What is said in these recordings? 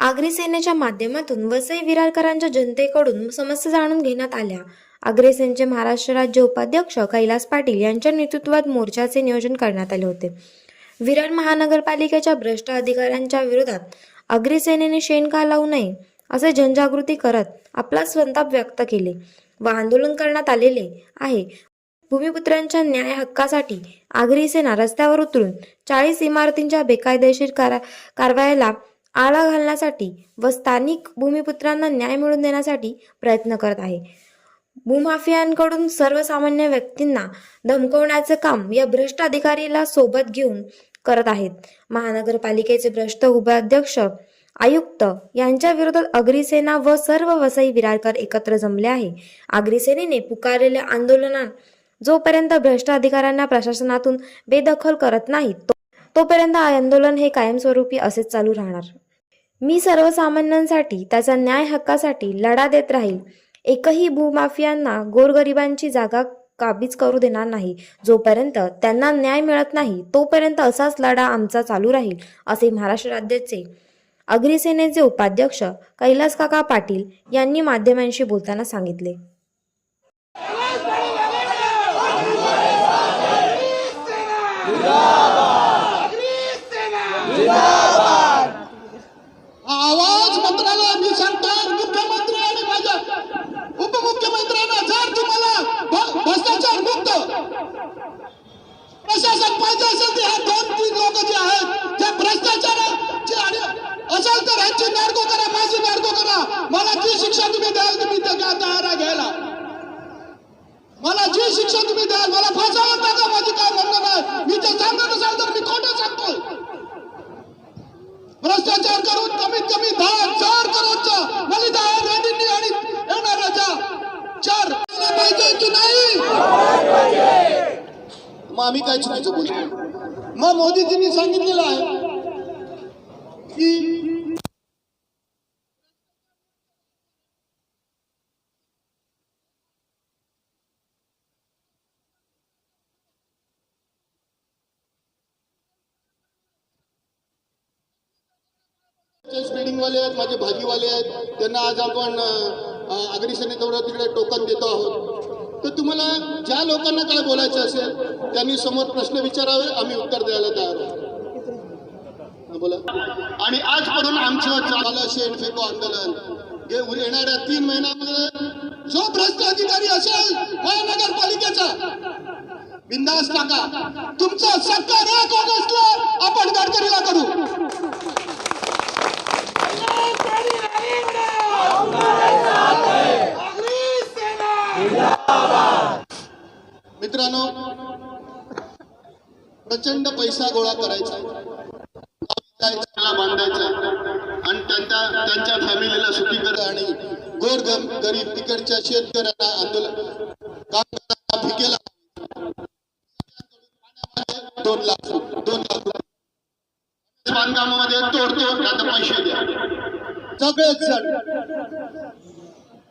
आग्री सेनेच्या माध्यमातून वसई विरारकरांच्या जनतेकडून समस्या जाणून घेण्यात आल्या. अग्रेसेनचे महाराष्ट्र राज्य उपाध्यक्ष कैलास पाटील यांच्या नेतृत्वात मोर्चाचे नियोजन करण्यात आले होते. विरार महानगरपालिकेच्या भ्रष्ट अधिकाऱ्यांच्या विरोधात अग्रीसेनेने शेण का लावू नये असे जनजागृती करत आपला संताप व्यक्त केले. व आंदोलन करण्यात आलेले आहे. भूमिपुत्रांच्या न्याय हक्कासाठी आगरी सेना रस्त्यावर उतरून चाळीस इमारतींच्या बेकायदेशीर कार कारवायाला आळा घालण्यासाठी व स्थानिक भूमिपुत्रांना न्याय मिळवून देण्यासाठी प्रयत्न करत आहे. भूमाफियांकडून सर्वसामान्य व्यक्तींना धमकवण्याचं काम या भ्रष्ट अधिकारीला सोबत घेऊन करत आहेत. महानगरपालिकेचे भ्रष्ट उपाध्यक्ष आयुक्त यांच्या विरोधात अग्रिसेना व सर्व वसई विरारकर एकत्र जमले आहे. अग्रिसेनेने पुकारलेल्या आंदोलनात जोपर्यंत भ्रष्ट अधिकाऱ्यांना प्रशासनातून बेदखल करत नाहीत तो- तोपर्यंत आंदोलन हे कायमस्वरूपी असेच चालू राहणार. मी सर्वसामान्यांसाठी त्याचा न्याय हक्कासाठी लढा देत राहील. एकही भूमाफियांना गोरगरिबांची जागा काबीज करू देणार नाही. जोपर्यंत त्यांना न्याय मिळत नाही तोपर्यंत असाच लढा आमचा चालू राहील असे महाराष्ट्र राज्याचे अग्रिसेनेचे उपाध्यक्ष कैलास काका पाटील यांनी माध्यमांशी बोलताना सांगितले. आवाज मंत्रालय मी सांगतो मुख्यमंत्री आणि माझ्या उपमुख्यमंत्र्यांना जर तुम्हाला भ्रष्टाचार मुक्त प्रशासन पाहिजे असेल तर ह्या दोन तीन लोक जे आहेत जे भ्रष्टाचार आणि असेल तर ह्यांची नाडको करा माझी नाडको करा. मला जी शिक्षा तुम्ही द्याल तुम्ही त्या त्या घ्यायला. मला जी शिक्षा तुम्ही द्याल मला फासावर टाका माझी काय म्हणणं नाही मी ते सांगत असाल तर मी खोटं सांगतोय भ्रष्टाचार करून कमीत कमी दहा हजार करोडचा आहे रेड्डींनी आणि येणाऱ्याच्या चार पाहिजे की नाही? मग आम्ही काय चुकीचं बोलतो मग मोदीजींनी सांगितलेलं आहे की बिल्डिंग वाले आहेत माझे भाजीवाले आहेत त्यांना आज आपण अग्रिसेने तिकडे टोकन देतो आहोत. तर तुम्हाला ज्या लोकांना काय बोलायचं असेल त्यांनी समोर प्रश्न विचारावे आम्ही उत्तर द्यायला तयार आहोत. बोला. आणि आजकडून आमचं चालू शेण फेको आंदोलन हे येणाऱ्या तीन महिन्यामध्ये जो भ्रष्ट अधिकारी असेल प्रचंड पैसा गोळा करायचा. बांधायचं आणि त्यांच्या त्यांच्या फॅमिलीला सुखी करा आणि गोर गरीब तिकडच्या शेतकऱ्यांना आंदोलन कामगारांना भिकेला दोन लाख दोन लाख बांधकामामध्ये तोडतो आता पैसे द्या. सगळेच जण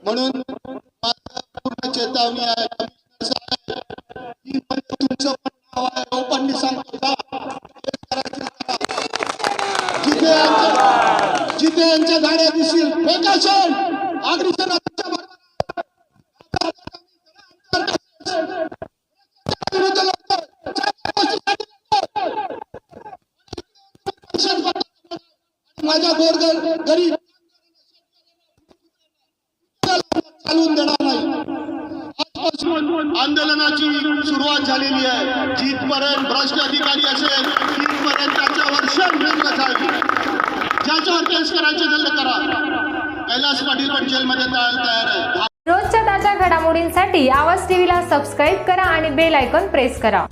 म्हणून माझं पूर्ण चेतावणी आहे. नाव सांगतो का? जिथे यांच्या जिथे यांच्या गाड्या दिसतील फेकाशन अग्निशन माझ्या गोरगर गरीब चालवून देणार नाही. आंदोलनाची सुरुवात झालेली आहे. जिथपर्यंत भ्रष्ट अधिकारी असेल तिथपर्यंत त्याच्यावर शर्म झाली. ज्याच्यावर केस करायचे झालं करा. कैलास पाटील पण जेलमध्ये जायला तयार आहे. रोजच्या ताज्या घडामोडींसाठी आवाज टीव्हीला सबस्क्राईब करा आणि बेल आयकॉन प्रेस करा.